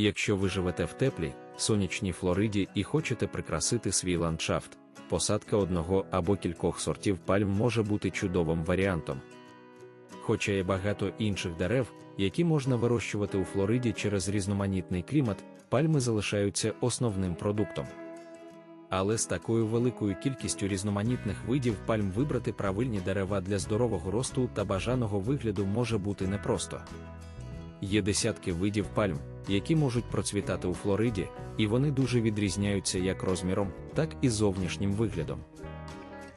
Якщо ви живете в теплій, сонячній Флориді і хочете прикрасити свій ландшафт, посадка одного або кількох сортів пальм може бути чудовим варіантом. Хоча є багато інших дерев, які можна вирощувати у Флориді через різноманітний клімат, пальми залишаються основним продуктом. Але з такою великою кількістю різноманітних видів пальм вибрати правильні дерева для здорового росту та бажаного вигляду може бути непросто. Є десятки видів пальм, які можуть процвітати у Флориді, і вони дуже відрізняються як розміром, так і зовнішнім виглядом.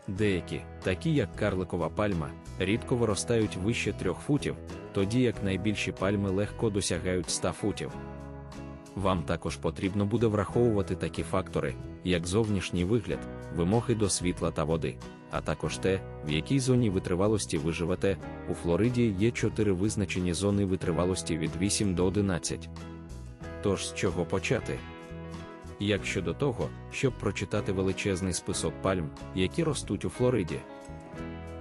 Деякі, такі як карликова пальма, рідко виростають вище трьох футів, тоді як найбільші пальми легко досягають 100 футів. Вам також потрібно буде враховувати такі фактори, як зовнішній вигляд, вимоги до світла та води, а також те, в якій зоні витривалості ви живете. У Флориді є чотири визначені зони витривалості від 8 до 11. Тож з чого почати? Як щодо того, щоб прочитати величезний список пальм, які ростуть у Флориді,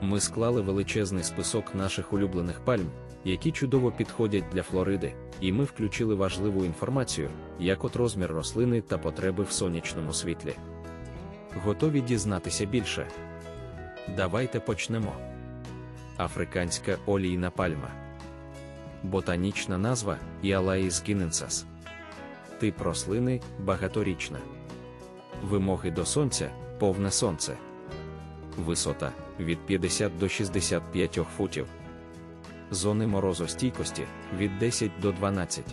ми склали величезний список наших улюблених пальм, які чудово підходять для Флориди, і ми включили важливу інформацію, як от розмір рослини та потреби в сонячному світлі. Готові дізнатися більше? Давайте почнемо. Африканська олійна пальма. Ботанічна назва Іалаїс гіненсас. Тип рослини багаторічна. Вимоги до сонця повне сонце. Висота від 50 до 65 футів. Зони морозостійкості від 10 до 12.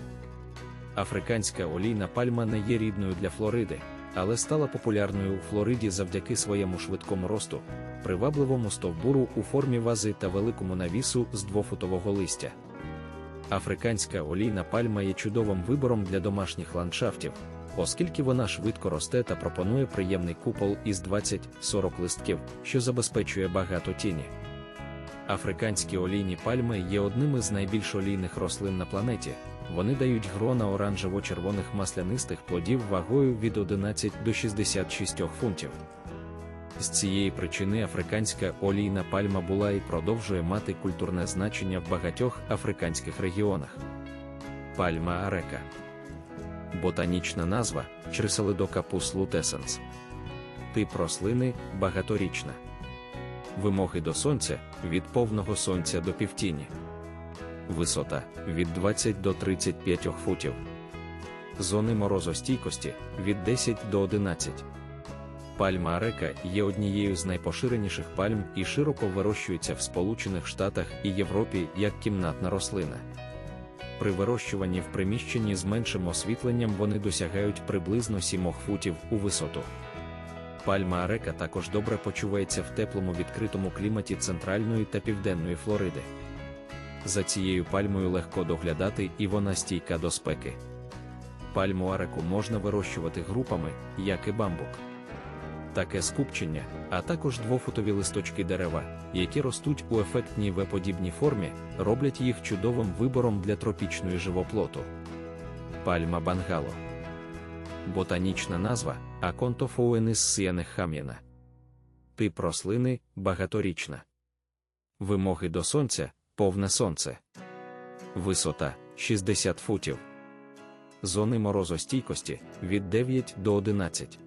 Африканська олійна пальма не є рідною для Флориди, але стала популярною у Флориді завдяки своєму швидкому росту, привабливому стовбуру у формі вази та великому навісу з двофутового листя. Африканська олійна пальма є чудовим вибором для домашніх ландшафтів, оскільки вона швидко росте та пропонує приємний купол із 20-40 листків, що забезпечує багато тіні. Африканські олійні пальми є одним із найбільш олійних рослин на планеті. Вони дають грона оранжево-червоних маслянистих плодів вагою від 11 до 66 фунтів. З цієї причини африканська олійна пальма була і продовжує мати культурне значення в багатьох африканських регіонах. Пальма арека. Ботанічна назва Чрисалидокапус лутесенс. Тип рослини багаторічна. Вимоги до сонця від повного сонця до півтіні. Висота від 20 до 35 футів. Зони морозостійкості від 10 до 11. Пальма арека є однією з найпоширеніших пальм і широко вирощується в Сполучених Штатах і Європі як кімнатна рослина. При вирощуванні в приміщенні з меншим освітленням вони досягають приблизно 7 футів у висоту. Пальма арека також добре почувається в теплому відкритому кліматі центральної та південної Флориди. За цією пальмою легко доглядати і вона стійка до спеки. Пальму ареку можна вирощувати групами, як і бамбук. Таке скупчення, а також двофутові листочки дерева, які ростуть у ефектній веподібній формі, роблять їх чудовим вибором для тропічної живоплоту. Пальма бангало. Ботанічна назва Аконтофоуенис сіанехам'яна. Тип рослини багаторічна. Вимоги до сонця повне сонце. Висота 60 футів. Зони морозостійкості від 9 до 11.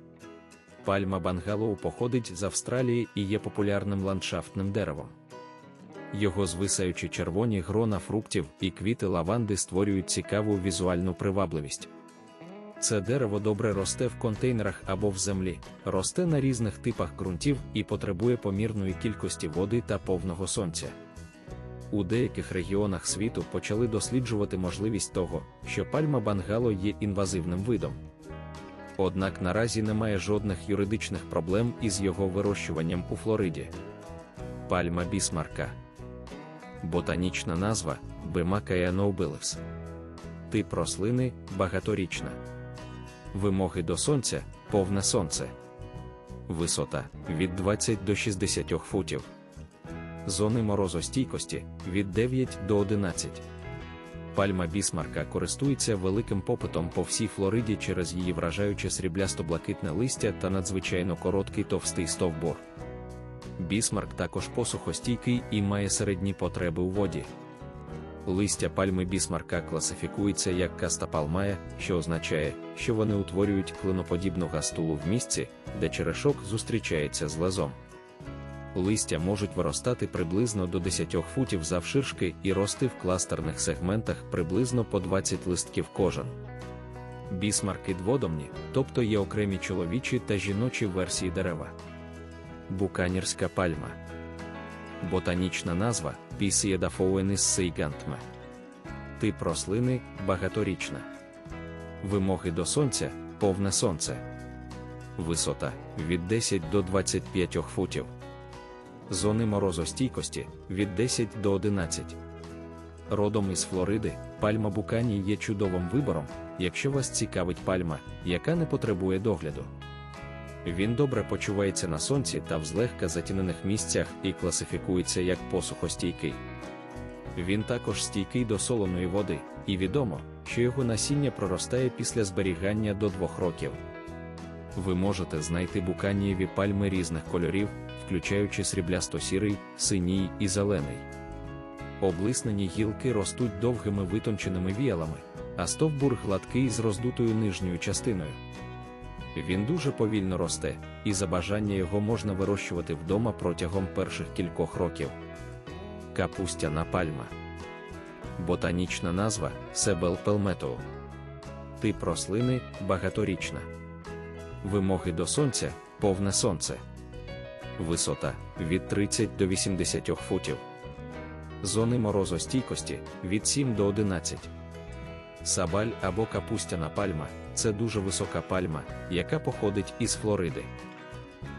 Пальма бангалоу походить з Австралії і є популярним ландшафтним деревом. Його звисаючі червоні грона фруктів і квіти лаванди створюють цікаву візуальну привабливість. Це дерево добре росте в контейнерах або в землі, росте на різних типах ґрунтів і потребує помірної кількості води та повного сонця. У деяких регіонах світу почали досліджувати можливість того, що пальма бангало є інвазивним видом. Однак наразі немає жодних юридичних проблем із його вирощуванням у Флориді. Пальма бісмарка. Ботанічна назва Бемакая nobilis. Тип рослини багаторічна. Вимоги до сонця повне сонце. Висота від 20 до 60 футів. Зони морозостійкості від 9 до 11. Пальма бісмарка користується великим попитом по всій Флориді через її вражаюче сріблясто-блакитне листя та надзвичайно короткий товстий стовбур. Бісмарк також посухостійкий і має середні потреби у воді. Листя пальми бісмарка класифікується як каста кастапалмая, що означає, що вони утворюють клиноподібну гастулу в місці, де черешок зустрічається з лезом. Листя можуть виростати приблизно до 10 футів завширшки і рости в кластерних сегментах приблизно по 20 листків кожен. Бісмарки дводомні, тобто є окремі чоловічі та жіночі версії дерева. Буканірська пальма. Ботанічна назва Пісієдафоуеніс сейгантме. Тип рослини багаторічна. Вимоги до сонця повне сонце. Висота від 10 до 25 футів. Зони морозостійкості від 10 до 11. Родом із Флориди, пальма Букані є чудовим вибором, якщо вас цікавить пальма, яка не потребує догляду. Він добре почувається на сонці та в злегка затінених місцях і класифікується як посухостійкий. Він також стійкий до солоної води, і відомо, що його насіння проростає після зберігання до двох років. Ви можете знайти буканієві пальми різних кольорів, включаючи сріблясто-сірий, синій і зелений. Облиснені гілки ростуть довгими витонченими віялами, а стовбур гладкий з роздутою нижньою частиною. Він дуже повільно росте, і за бажання його можна вирощувати вдома протягом перших кількох років. Капустяна пальма. Ботанічна назва Себел пелметоу. Тип рослини багаторічна. Вимоги до сонця повне сонце. Висота від 30 до 80 футів. Зони морозостійкості від 7 до 11. Сабаль або капустяна пальма це дуже висока пальма, яка походить із Флориди.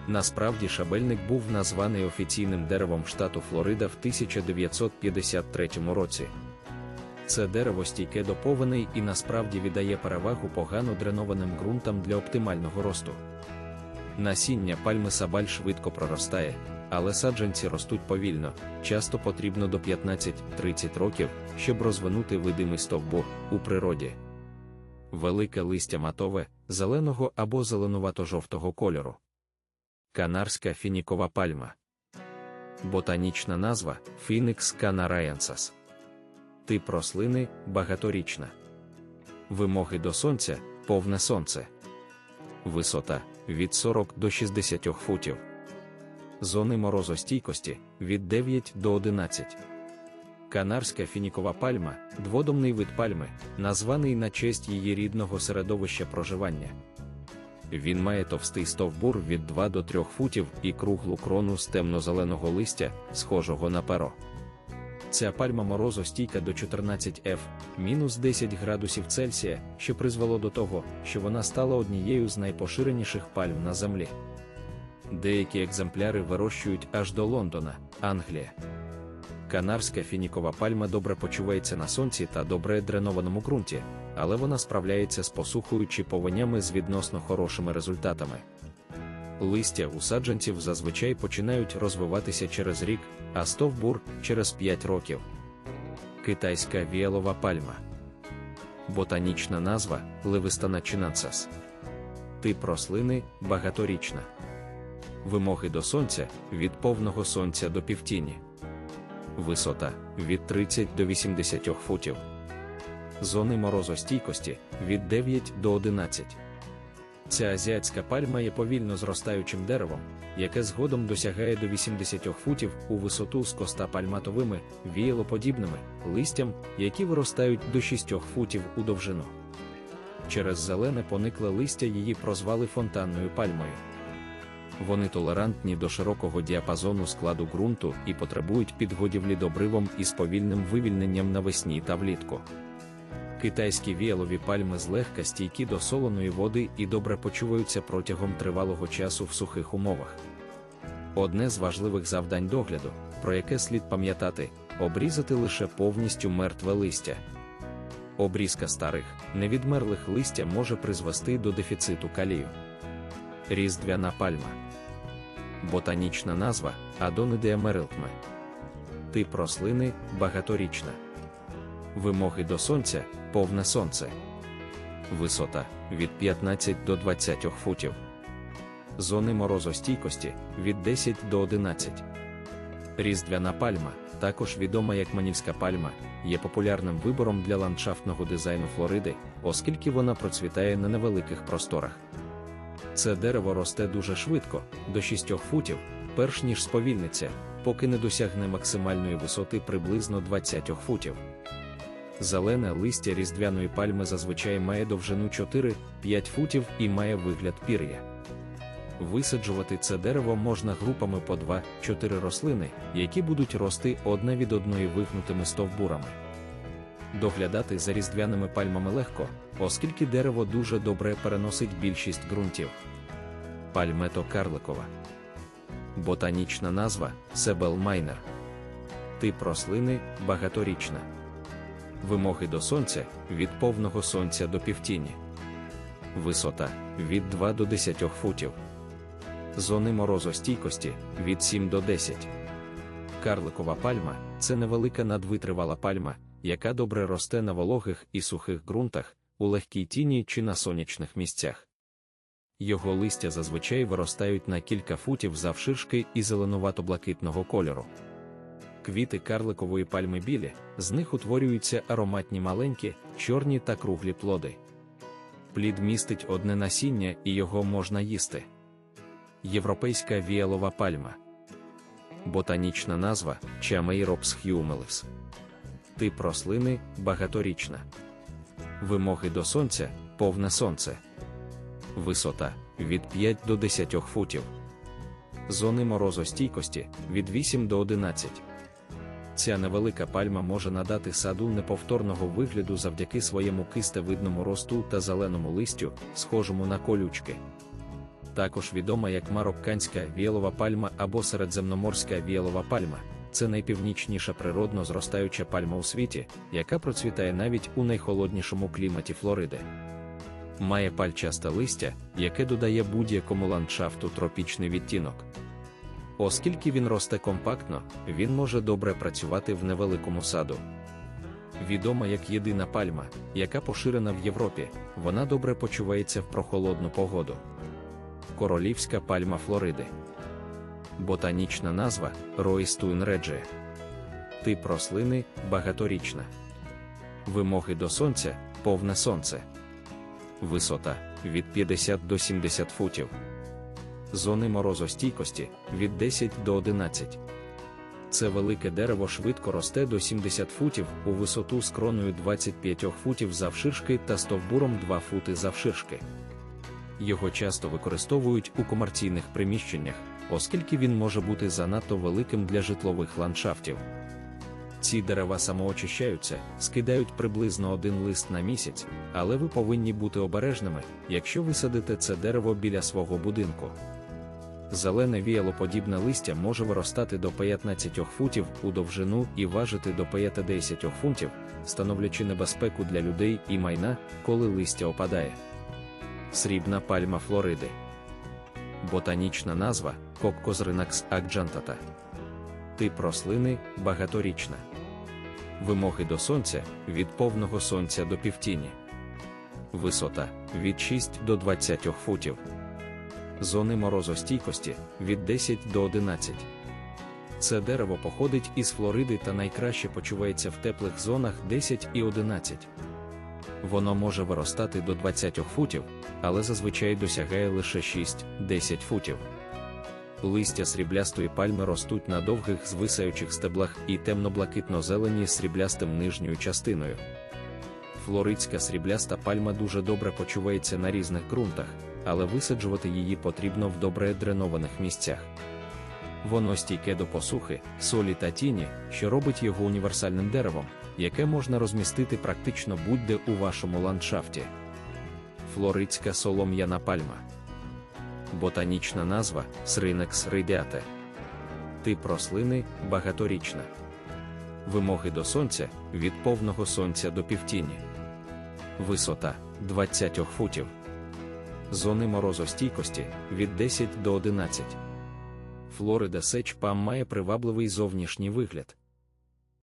Насправді шабельник був названий офіційним деревом штату Флорида в 1953 році. Це дерево стійке до повеней і насправді віддає перевагу погано дренованим ґрунтам для оптимального росту. Насіння пальми сабаль швидко проростає, але саджанці ростуть повільно, часто потрібно до 15-30 років, щоб розвинути видимий стовбур у природі. Велике листя матове, зеленого або зеленувато-жовтого кольору. Канарська фінікова пальма. Ботанічна назва Phoenix canariensis. Тип рослини багаторічна. Вимоги до сонця повне сонце. Висота від 40 до 60 футів. Зони морозостійкості від 9 до 11. Канарська фінікова пальма дводомний вид пальми, названий на честь її рідного середовища проживання. Він має товстий стовбур від 2 до 3 футів і круглу крону з темно-зеленого листя, схожого на перо. Ця пальма морозостійка до 14 F, мінус 10 градусів Цельсія, що призвело до того, що вона стала однією з найпоширеніших пальм на землі. Деякі екземпляри вирощують аж до Лондона, Англія. Канарська фінікова пальма добре почувається на сонці та добре дренованому ґрунті, але вона справляється з посухою чи повенями з відносно хорошими результатами. Листя у саджанців зазвичай починають розвиватися через рік, а стовбур через 5 років. Китайська віялова пальма. Ботанічна назва Левистана чинансас. Тип рослини багаторічна. Вимоги до сонця від повного сонця до півтіні. Висота від 30 до 80 футів. Зони морозостійкості від 9 до 11. Ця азіатська пальма є повільно зростаючим деревом, яке згодом досягає до 80 футів у висоту з коста пальматовими, віялоподібними листям, які виростають до 6 футів у довжину. Через зелене поникле листя її прозвали фонтанною пальмою. Вони толерантні до широкого діапазону складу ґрунту і потребують підгодівлі добривом із повільним вивільненням навесні та влітку. Китайські віялові пальми злегка стійкі до солоної води і добре почуваються протягом тривалого часу в сухих умовах. Одне з важливих завдань догляду, про яке слід пам'ятати, обрізати лише повністю мертве листя. Обрізка старих, невідмерлих листя може призвести до дефіциту калію. Різдвяна пальма. Ботанічна назва Адонидеа мерилтме. Тип рослини багаторічна. Вимоги до сонця повне сонце. Висота від 15 до 20 футів. Зони морозостійкості від 10 до 11. Різдвяна пальма, також відома як манівська пальма, є популярним вибором для ландшафтного дизайну Флориди, оскільки вона процвітає на невеликих просторах. Це дерево росте дуже швидко, до 6 футів, перш ніж сповільниться, поки не досягне максимальної висоти приблизно 20 футів. Зелене листя різдвяної пальми зазвичай має довжину 4-5 футів і має вигляд пір'я. Висаджувати це дерево можна групами по 2-4 рослини, які будуть рости одна від одної вигнутими стовбурами. Доглядати за різдвяними пальмами легко, оскільки дерево дуже добре переносить більшість ґрунтів. Пальмето карликова. Ботанічна назва Себел майнер. Тип рослини багаторічна. Вимоги до сонця від повного сонця до півтіні. Висота від 2 до 10 футів. Зони морозостійкості від 7 до 10. Карликова пальма це невелика надвитривала пальма, яка добре росте на вологих і сухих ґрунтах, у легкій тіні чи на сонячних місцях. Його листя зазвичай виростають на кілька футів завширшки і зеленувато-блакитного кольору. Квіти карликової пальми білі, з них утворюються ароматні маленькі, чорні та круглі плоди. Плід містить одне насіння і його можна їсти. Європейська віялова пальма. Ботанічна назва Чамейропс хюмелес. Тип рослини багаторічна. Вимоги до сонця повне сонце. Висота від 5 до 10 футів. Зони морозостійкості від 8 до 11. Ця невелика пальма може надати саду неповторного вигляду завдяки своєму кистевидному росту та зеленому листю, схожому на колючки. Також відома як марокканська віялова пальма або середземноморська віялова пальма. Це найпівнічніша природно зростаюча пальма у світі, яка процвітає навіть у найхолоднішому кліматі Флориди. Має пальчасте листя, яке додає будь-якому ландшафту тропічний відтінок. Оскільки він росте компактно, він може добре працювати в невеликому саду. Відома як єдина пальма, яка поширена в Європі, вона добре почувається в прохолодну погоду. Королівська пальма Флориди. Ботанічна назва Роїстуін реджія. Тип рослини багаторічна. Вимоги до сонця повне сонце. Висота від 50 до 70 футів. Зони морозостійкості від 10 до 11. Це велике дерево швидко росте до 70 футів у висоту з кроною 25 футів завширшки та стовбуром 2 фути завширшки. Його часто використовують у комерційних приміщеннях, оскільки він може бути занадто великим для житлових ландшафтів. Ці дерева самоочищаються, скидають приблизно один лист на місяць, але ви повинні бути обережними, якщо ви садите це дерево біля свого будинку. Зелене віялоподібне листя може виростати до 15 футів у довжину і важити до 50 фунтів, становлячи небезпеку для людей і майна, коли листя опадає. Срібна пальма Флориди. Ботанічна назва Коккозринакс акджантата. Тип рослини багаторічна. Вимоги до сонця від повного сонця до півтіні. Висота від 6 до 20 футів. Зони морозостійкості від 10 до 11. Це дерево походить із Флориди та найкраще почувається в теплих зонах 10 і 11. Воно може виростати до 20 футів, але зазвичай досягає лише 6-10 футів. Листя сріблястої пальми ростуть на довгих звисаючих стеблах і темно-блакитно-зелені сріблястим нижньою частиною. Флоридська срібляста пальма дуже добре почувається на різних ґрунтах, але висаджувати її потрібно в добре дренованих місцях. Воно стійке до посухи, солі та тіні, що робить його універсальним деревом, яке можна розмістити практично будь-де у вашому ландшафті. Флоридська солом'яна пальма. Ботанічна назва Сринекс рейдіате. Тип рослини багаторічна. Вимоги до сонця від повного сонця до півтіні. Висота 20 футів. Зони морозостійкості від 10 до 11. Флорида Сеч Пам має привабливий зовнішній вигляд,